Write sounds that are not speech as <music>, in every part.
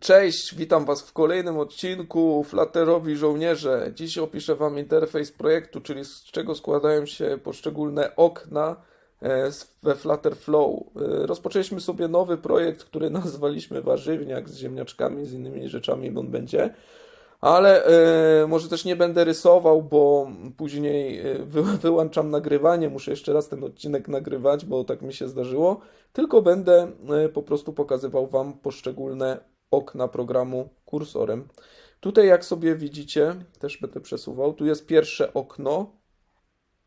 Cześć, witam Was w kolejnym odcinku Flutterowi Żołnierze. Dziś opiszę Wam interfejs projektu, czyli z czego składają się poszczególne okna e, we Flutter Flow. E, Rozpoczęliśmy sobie nowy projekt, który <laughs> nazwaliśmy Warzywniak z ziemniaczkami, z innymi rzeczami on będzie. Ale e, może też nie będę rysował, bo później wy, <laughs> wyłączam nagrywanie. Muszę jeszcze raz ten odcinek nagrywać, bo tak mi się zdarzyło. Tylko będę po prostu pokazywał Wam poszczególne okna programu kursorem. Tutaj, jak sobie widzicie, też będę przesuwał. Tu jest pierwsze okno,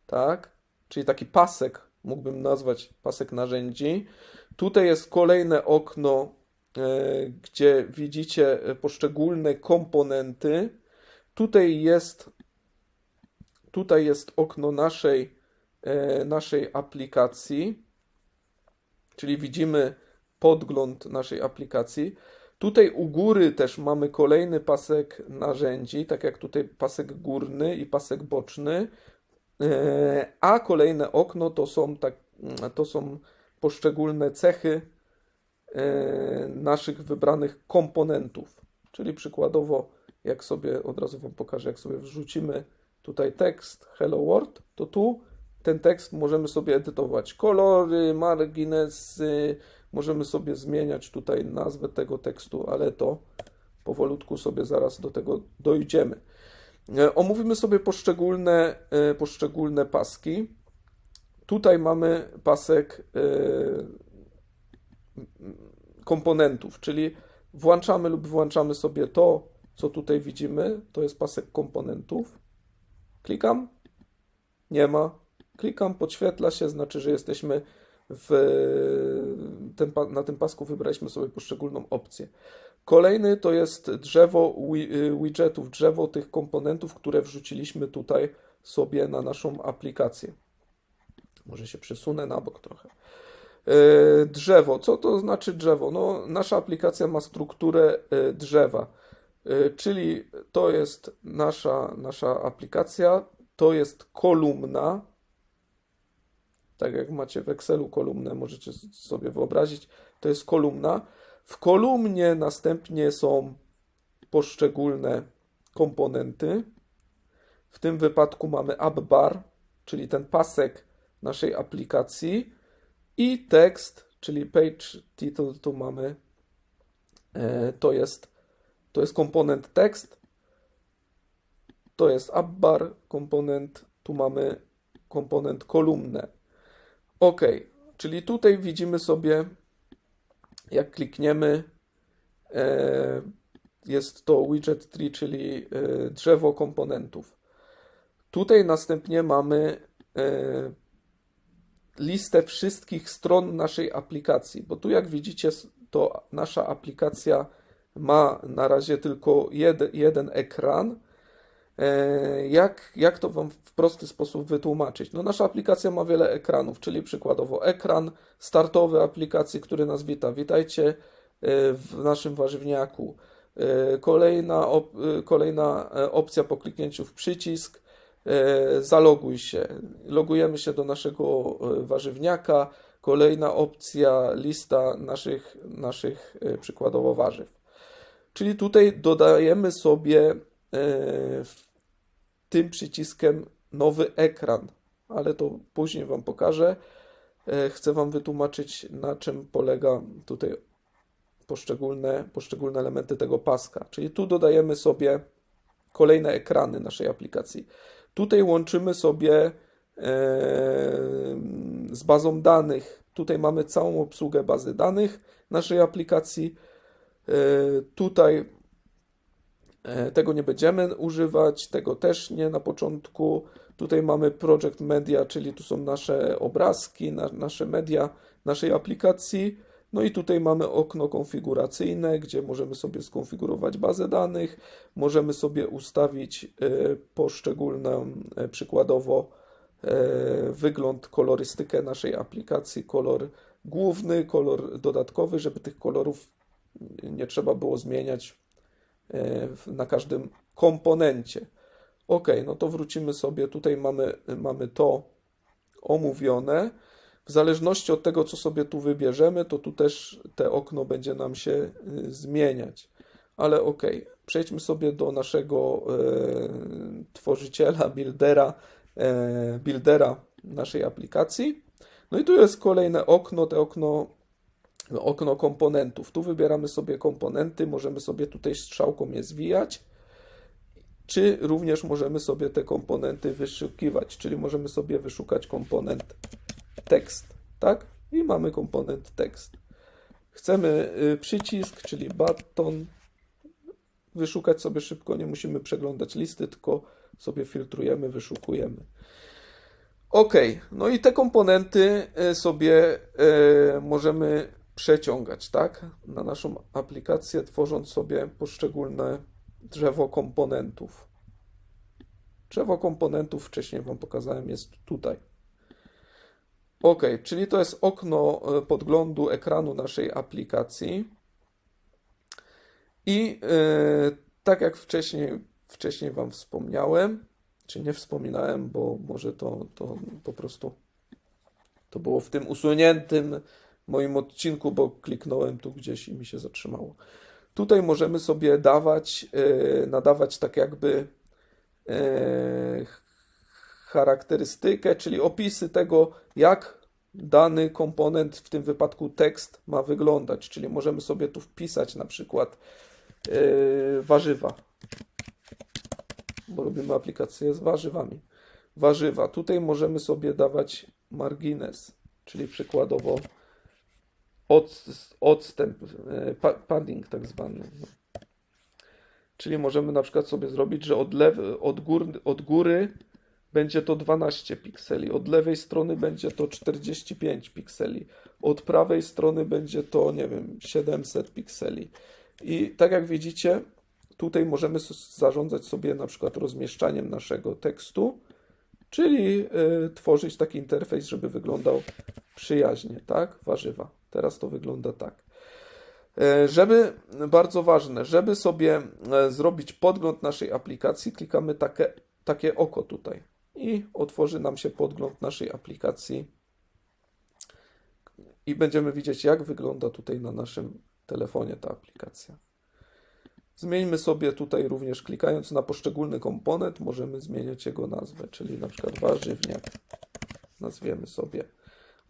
tak? Czyli taki pasek, mógłbym nazwać pasek narzędzi. Tutaj jest kolejne okno, e, gdzie widzicie e, poszczególne komponenty. Tutaj jest, tutaj jest okno naszej, e, naszej aplikacji, czyli widzimy podgląd naszej aplikacji. Tutaj u góry też mamy kolejny pasek narzędzi, tak jak tutaj pasek górny i pasek boczny. E, A kolejne okno to są, tak, to są poszczególne cechy e, naszych wybranych komponentów. Czyli przykładowo, jak sobie od razu Wam pokażę, jak sobie wrzucimy tutaj tekst Hello World, to tu ten tekst możemy sobie edytować kolory, marginesy, możemy sobie zmieniać tutaj nazwę tego tekstu, ale to powolutku sobie zaraz do tego dojdziemy. E, Omówimy sobie poszczególne, e, poszczególne paski. Tutaj mamy pasek e, komponentów, czyli włączamy lub wyłączamy sobie to, co tutaj widzimy. To jest pasek komponentów. Klikam, nie ma. Klikam, podświetla się, znaczy, że jesteśmy w ten, na tym pasku wybraliśmy sobie poszczególną opcję. Kolejny to jest drzewo y, widgetów, drzewo tych komponentów, które wrzuciliśmy tutaj sobie na naszą aplikację. Może się przesunę na bok trochę. E, Drzewo. Co to znaczy drzewo? No, nasza aplikacja ma strukturę e, drzewa, czyli to jest nasza, nasza aplikacja, to jest kolumna. Tak jak macie w Excelu kolumnę, możecie sobie wyobrazić, to jest kolumna. W kolumnie następnie są poszczególne komponenty. W tym wypadku mamy appbar, czyli ten pasek naszej aplikacji i tekst, czyli page title, tu mamy, e, to jest, to jest komponent tekst, to jest appbar komponent, tu mamy komponent kolumnę. OK, czyli tutaj widzimy sobie, jak klikniemy, e, jest to widget tree, czyli e, drzewo komponentów. Tutaj następnie mamy e, listę wszystkich stron naszej aplikacji, bo tu jak widzicie, to nasza aplikacja ma na razie tylko jeden, jeden ekran. E, Jak, jak to Wam w prosty sposób wytłumaczyć? No, nasza aplikacja ma wiele ekranów, czyli przykładowo ekran startowy aplikacji, który nas wita. Witajcie e, w naszym warzywniaku. E, Kolejna, op, kolejna opcja po kliknięciu w przycisk. Zaloguj się. Logujemy się do naszego warzywniaka. Kolejna opcja, lista naszych, naszych przykładowo warzyw. Czyli tutaj dodajemy sobie tym przyciskiem nowy ekran, ale to później Wam pokażę. E, Chcę Wam wytłumaczyć, na czym polega tutaj poszczególne, poszczególne elementy tego paska. Czyli tu dodajemy sobie kolejne ekrany naszej aplikacji. Tutaj łączymy sobie e, z bazą danych. Tutaj mamy całą obsługę bazy danych naszej aplikacji. E, Tutaj e, tego nie będziemy używać, tego też nie na początku. Tutaj mamy Project Media, czyli tu są nasze obrazki, na, nasze media naszej aplikacji. No i tutaj mamy okno konfiguracyjne, gdzie możemy sobie skonfigurować bazę danych, możemy sobie ustawić e, poszczególną, e, przykładowo e, wygląd, kolorystykę naszej aplikacji, kolor główny, kolor dodatkowy, żeby tych kolorów nie trzeba było zmieniać e, na każdym komponencie. Ok, no to wrócimy sobie. Tutaj mamy, mamy to omówione. W zależności od tego, co sobie tu wybierzemy, to tu też te okno będzie nam się y, zmieniać. ale ok. Przejdźmy sobie do naszego e, tworzyciela, buildera, e, buildera naszej aplikacji. No i tu jest kolejne okno, te okno, okno komponentów. Tu wybieramy sobie komponenty, możemy sobie tutaj strzałką je zwijać, czy również możemy sobie te komponenty wyszukiwać, czyli możemy sobie wyszukać komponent tekst, tak? I mamy komponent tekst. Chcemy y, przycisk, czyli button, wyszukać sobie szybko, nie musimy przeglądać listy, tylko sobie filtrujemy, wyszukujemy. Ok, no i te komponenty y, sobie y, możemy przeciągać, tak? Na naszą aplikację, tworząc sobie poszczególne drzewo komponentów. Drzewo komponentów wcześniej Wam pokazałem, jest tutaj. Ok, czyli to jest okno e, podglądu ekranu naszej aplikacji. I e, tak jak wcześniej, wcześniej Wam wspomniałem, czy nie wspominałem, bo może to, to po prostu to było w tym usuniętym moim odcinku, bo kliknąłem tu gdzieś i mi się zatrzymało. Tutaj możemy sobie dawać, e, nadawać tak jakby charakterystykę, czyli opisy tego, jak dany komponent, w tym wypadku tekst, ma wyglądać. Czyli możemy sobie tu wpisać na przykład yy, warzywa, bo robimy aplikację z warzywami. Warzywa. Tutaj możemy sobie dawać margines, czyli przykładowo od, odstęp, yy, padding tak zwany. Czyli możemy na przykład sobie zrobić, że od, lewy, od, gór, od góry będzie to 12 pikseli, od lewej strony będzie to 45 pikseli, od prawej strony będzie to, nie wiem, 700 pikseli. I tak jak widzicie, tutaj możemy zarządzać sobie na przykład rozmieszczaniem naszego tekstu, czyli y, tworzyć taki interfejs, żeby wyglądał przyjaźnie, tak? Warzywa. Teraz to wygląda tak. E, żeby, bardzo ważne, żeby sobie e, zrobić podgląd naszej aplikacji, klikamy takie, takie oko tutaj i otworzy nam się podgląd naszej aplikacji i będziemy widzieć, jak wygląda tutaj na naszym telefonie ta aplikacja. Zmieńmy sobie tutaj również, klikając na poszczególny komponent, możemy zmieniać jego nazwę, czyli na przykład warzywniak. Nazwiemy sobie.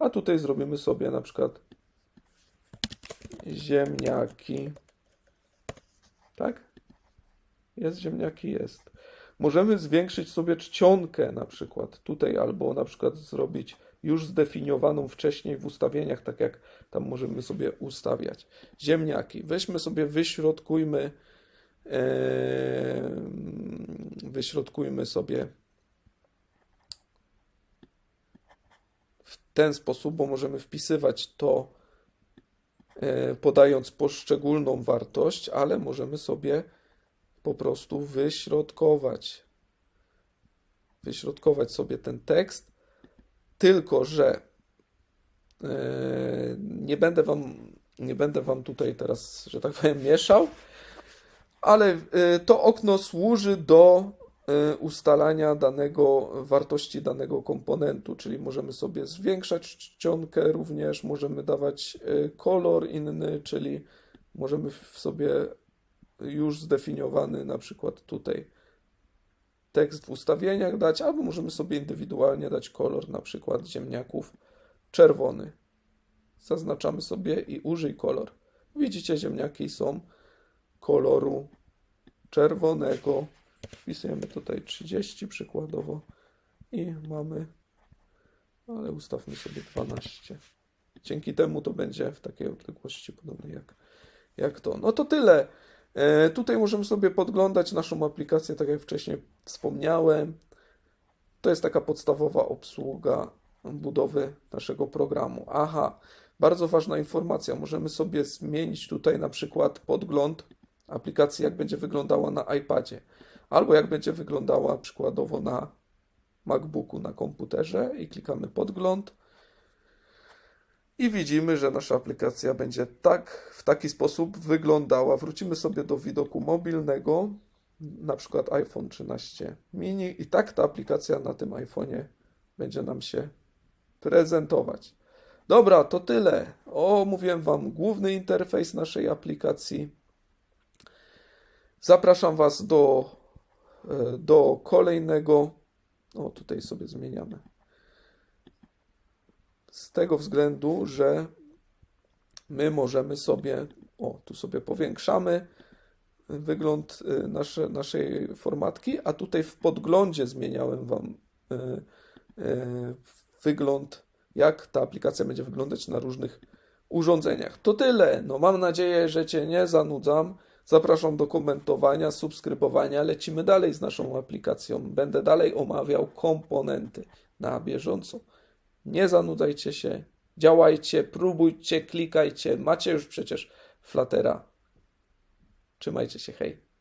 A tutaj zrobimy sobie na przykład ziemniaki. Tak? Jest ziemniaki, jest. Możemy zwiększyć sobie czcionkę na przykład tutaj, albo na przykład zrobić już zdefiniowaną wcześniej w ustawieniach, tak jak tam możemy sobie ustawiać. Ziemniaki. Weźmy sobie, wyśrodkujmy, e, wyśrodkujmy sobie w ten sposób, bo możemy wpisywać to E, podając poszczególną wartość, ale możemy sobie po prostu wyśrodkować. Wyśrodkować sobie ten tekst, tylko że e, nie będę wam, nie będę wam tutaj teraz, że tak powiem, mieszał, ale e, to okno służy do ustalania danego, wartości danego komponentu, czyli możemy sobie zwiększać czcionkę również, możemy dawać y, kolor inny, czyli możemy sobie już zdefiniowany na przykład tutaj tekst w ustawieniach dać, albo możemy sobie indywidualnie dać kolor, na przykład ziemniaków czerwony. Zaznaczamy sobie i użyj kolor. Widzicie, ziemniaki są koloru czerwonego. Wpisujemy tutaj 30 przykładowo i mamy, ale ustawmy sobie 12. Dzięki temu to będzie w takiej odległości podobnej jak, jak to. No to tyle. E, tutaj możemy sobie podglądać naszą aplikację, tak jak wcześniej wspomniałem. To jest taka podstawowa obsługa budowy naszego programu. Aha, bardzo ważna informacja. Możemy sobie zmienić tutaj na przykład podgląd aplikacji, jak będzie wyglądała na iPadzie albo jak będzie wyglądała przykładowo na MacBooku, na komputerze i klikamy podgląd i widzimy, że nasza aplikacja będzie tak, w taki sposób wyglądała. Wrócimy sobie do widoku mobilnego, na przykład iPhone 13 mini i tak ta aplikacja na tym iPhone'ie będzie nam się prezentować. Dobra, to tyle. O, mówiłem Wam główny interfejs naszej aplikacji. Zapraszam Was do, do kolejnego. O, tutaj sobie zmieniamy. Z tego względu, że my możemy sobie, o, tu sobie powiększamy wygląd y, nasze, naszej formatki, a tutaj w podglądzie zmieniałem Wam y, wygląd, jak ta aplikacja będzie wyglądać na różnych urządzeniach. To tyle. No, mam nadzieję, że Cię nie zanudzam. Zapraszam do komentowania, subskrybowania. Lecimy dalej z naszą aplikacją. Będę dalej omawiał komponenty na bieżąco. Nie zanudzajcie się, działajcie, próbujcie, klikajcie. Macie już przecież Fluttera. Trzymajcie się, hej.